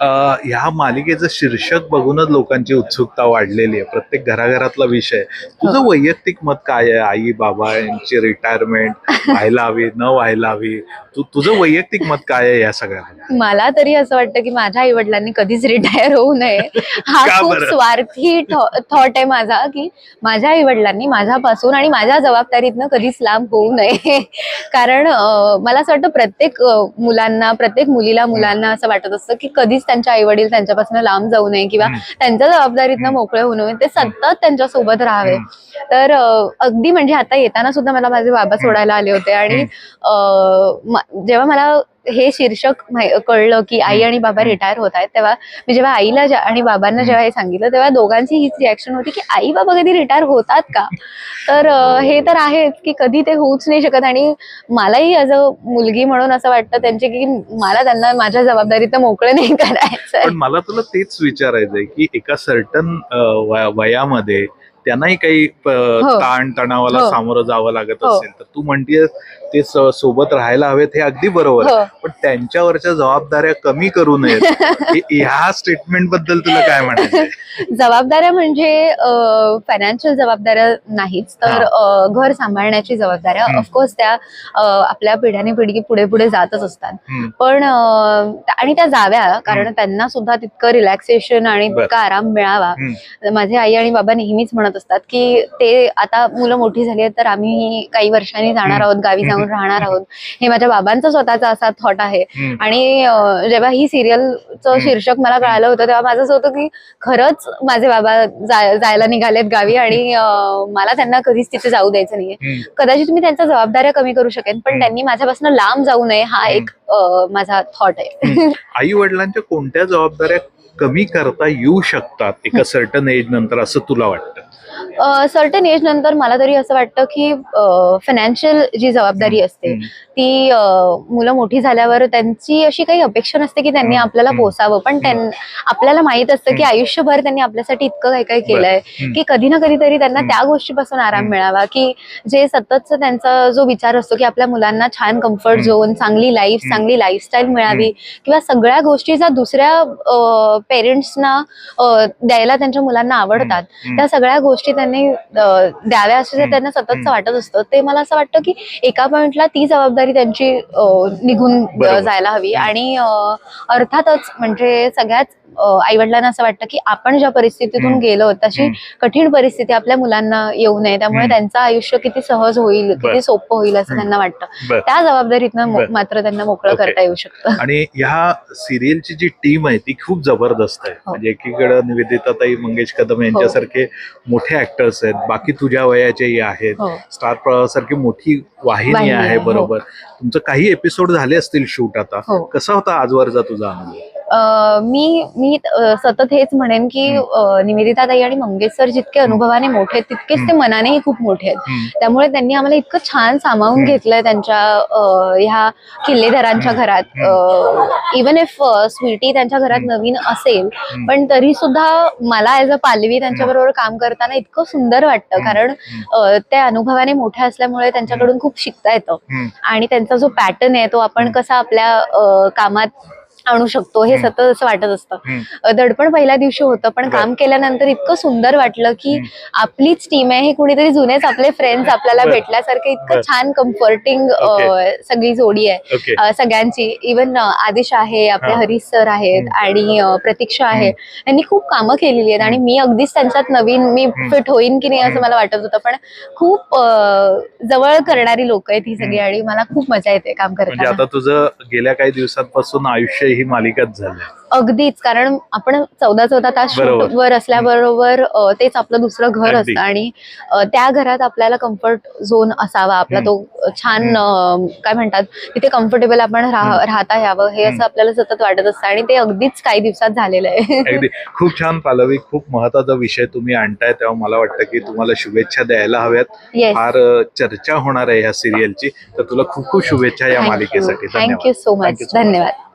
ह्या मालिकेचं शीर्षक बघूनच लोकांची उत्सुकता वाढलेली आहे. प्रत्येक घराघरातला विषय तुझं वैयक्तिक मत काय आहे? आई बाबा यांची रिटायरमेंट व्हायला हवी न व्हायला हवी? तू तुझं वैयक्तिक मत काय आहे या सगळ्या मला तरी असं वाटतं की माझ्या आई वडिलांनी कधीच रिटायर होऊ नये. हा खूप? स्वार्थी थॉट आहे माझा की माझ्या आई वडिलांनी माझ्यापासून आणि माझ्या जबाबदारीतनं कधीच लांब होऊ नये. कारण मला असं वाटतं प्रत्येक मुलांना प्रत्येक मुलीला मुलांना असं वाटत असतं की कधीच त्यांच्या आई वडील त्यांच्यापासून लांब जाऊ नये किंवा. त्यांच्या जबाबदारीतनं मोकळे होऊ नये. ते सतत त्यांच्यासोबत राहावे तर अगदी म्हणजे आता येताना सुद्धा मला माझे बाबा सोडायला आले होते आणि जेव्हा मला हे शीर्षक कळलं की आई आणि बाबा रिटायर होत आहेत तेव्हा मी जेव्हा आईला आणि बाबांना जेव्हा हे सांगितलं तेव्हा दोघांची हीच रिॲक्शन होती की आई बाबा कधी रिटायर होतात का? तर अं, हे. तर आहेच की कधी ते होऊच नाही शकत आणि मलाही ॲज अ मुलगी म्हणून असं वाटतं त्यांचे की मला त्यांना माझ्या जबाबदारीत मोकळे नाही करायचं मला तुला तेच विचारायचंय की एका सर्टन वयामध्ये त्यांनाही काही हो. ताण तणावाला हो. सामोरं जावं लागत हो. असेल तर तू म्हणतेस ते सोबत राहायला हवेत हे अगदी बरोबर पण त्यांच्यावरच्या जबाबदाऱ्या कमी करू नयेत हे- ह्या स्टेटमेंटबद्दल तुला काय म्हणायचंय जबाबदाऱ्या म्हणजे फायनान्शियल जबाबदाऱ्या नाहीच तर घर सांभाळण्याची जबाबदाऱ्या. ऑफकोर्स त्या आपल्या पिढ्याने पिढी पुढे पुढे जातच असतात. पण आणि त्या जाव्या कारण त्यांना सुद्धा तितकं रिलॅक्सेशन आणि. तितका आराम मिळावा. माझे आई आणि बाबा नेहमीच म्हणत असतात की ते आता मुलं मोठी झाली आहेत तर आम्ही काही वर्षांनी जाणार. आहोत गावी जाऊन राहणार आहोत हे माझ्या बाबांचा स्वतःचा असा थॉट आहे. आणि जेव्हा ही सिरियलचं. शीर्षक मला कळालं होतं तेव्हा माझं असं होतं की खरंच माझे बाबा जाय- जायला निघालेत गावी आणि मला त्यांना कधीच तिथे जाऊ द्यायचं नाहीये. कदाचित मी त्यांच्या जबाबदाऱ्या कमी करू शकेन पण. त्यांनी माझ्यापासून लांब जाऊ नये हा एक माझा थॉट आहे आई वडिलांच्या कोणत्या जबाबदाऱ्या कमी करता येऊ शकतात एका सर्टन एज नंतर असं तुला वाटतं सर्टन एज नंतर मला तरी असं वाटतं की फायनान्शियल जी जबाबदारी असते. ती मुलं मोठी झाल्यावर त्यांची अशी काही अपेक्षा नसते की त्यांनी. आपल्याला. पोसावं पण आपल्याला माहीत असतं की आयुष्यभर त्यांनी आपल्यासाठी इतकं काय काय केलंय. की कधी ना कधीतरी त्यांना. त्या गोष्टीपासून आराम. मिळावा की जे सततचा त्यांचा जो विचार असतो की आपल्या मुलांना छान कम्फर्ट. झोन चांगली लाईफ. चांगली लाईफस्टाईल मिळावी किंवा सगळ्या गोष्टी ज्या दुसऱ्या पेरेंट्सना द्यायला त्यांच्या मुलांना आवडतात. त्या सगळ्या गोष्टी त्यांनी द्याव्या असं. त्यांना सततच हम्म. वाटत असतं ते मला असं वाटतं की एका पॉइंटला ती जबाबदारी त्यांची निघून. जायला हवी. आणि अर्थातच म्हणजे सगळ्याच आई वडिलांना असं वाटतं की आपण ज्या परिस्थितीतून. गेलो तशी. कठीण परिस्थिती आपल्या मुलांना येऊ नये त्यामुळे. त्यांचं आयुष्य किती सहज होईल. किती सोपं होईल असं. त्यांना वाटतं. त्या जबाबदारीतनं. मात्र त्यांना मोकळं. करता येऊ शकतं आणि ह्या सिरियलची जी टीम आहे ती खूप जबरदस्त आहे हो. म्हणजे एकीकडे निवेदिताताई मंगेश कदम यांच्यासारखे मोठे ऍक्टर्स आहेत बाकी तुझ्या वयाचेही आहेत हो स्टार प्रवाहासारखी मोठी वाहिनी आहे बरोबर तुमचं काही एपिसोड झाले असतील शूट आता हो. कसा होता आजवरचा तुझा अनुभव मी मी सतत हेच म्हणेन की अं, निवेदिताताई आणि मंगेश सर जितके अनुभवाने मोठे आहेत तितकेच ते मनानेही खूप मोठे आहेत. त्यामुळे त्यांनी आम्हाला इतकं छान सामावून. घेतलंय त्यांच्या ह्या किल्लेदारांच्या घरात. इवन इफ स्वीटी त्यांच्या घरात. नवीन असेल. पण तरी सुद्धा मला ऍज अ पालवी त्यांच्याबरोबर काम करताना इतकं सुंदर वाटतं. कारण त्या अनुभवाने मोठ्या असल्यामुळे त्यांच्याकडून खूप शिकता येतं. आणि त्यांचा जो पॅटर्न आहे तो आपण कसा आपल्या कामात आणू शकतो हे. सतत असं वाटत असतं दडपण पहिल्या दिवशी होतं पण. काम केल्यानंतर इतकं सुंदर वाटलं की. आपलीच टीम आहे हे कुणीतरी जुनेच आपले फ्रेंड्स आपल्याला. भेटल्यासारखं इतकं. छान कम्फर्टिंग सगळी जोडी आहे सगळ्यांची इवन आदिश आहे आपले. हरीश सर आहेत. आणि प्रतीक्षा आहे यांनी खूप कामं केलेली आहेत आणि मी अगदीच त्यांच्यात नवीन मी. फिट होईन की नाही असं. मला वाटत होतं पण खूप जवळ करणारी लोक आहेत ही सगळी आणि मला खूप मजा येते काम म्हणजे करताना आता तुझं गेल्या काही दिवसांपासून आयुष्य ही मालिकाच झालंय अगदीच कारण आपण चौदा चौदा तास बरोबर. वर असल्याबरोबर अ, तेच आपलं दुसरं घर अगदी. असतं आणि अ, त्या घरात आपल्याला कम्फर्ट झोन असावा आपला. तो छान अ, काय म्हणतात तिथे कम्फर्टेबल आपण राह- हम्म. राहता यावं हे हम्म. असं आपल्याला सतत वाटत असतं आणि ते अगदीच काही दिवसात झालेलं आहे अगदी खूप छान पालवी खूप महत्त्वाचा विषय तुम्ही आणताय तेव्हा मला वाटतं की तुम्हाला शुभेच्छा द्यायला हव्यात येस फार अ, चर्चा होणार आहे ह्या सिरियलची तर तुला खूप खूप शुभेच्छा या मालिकेसाठी thank you so Thank much you so much. धन्यवाद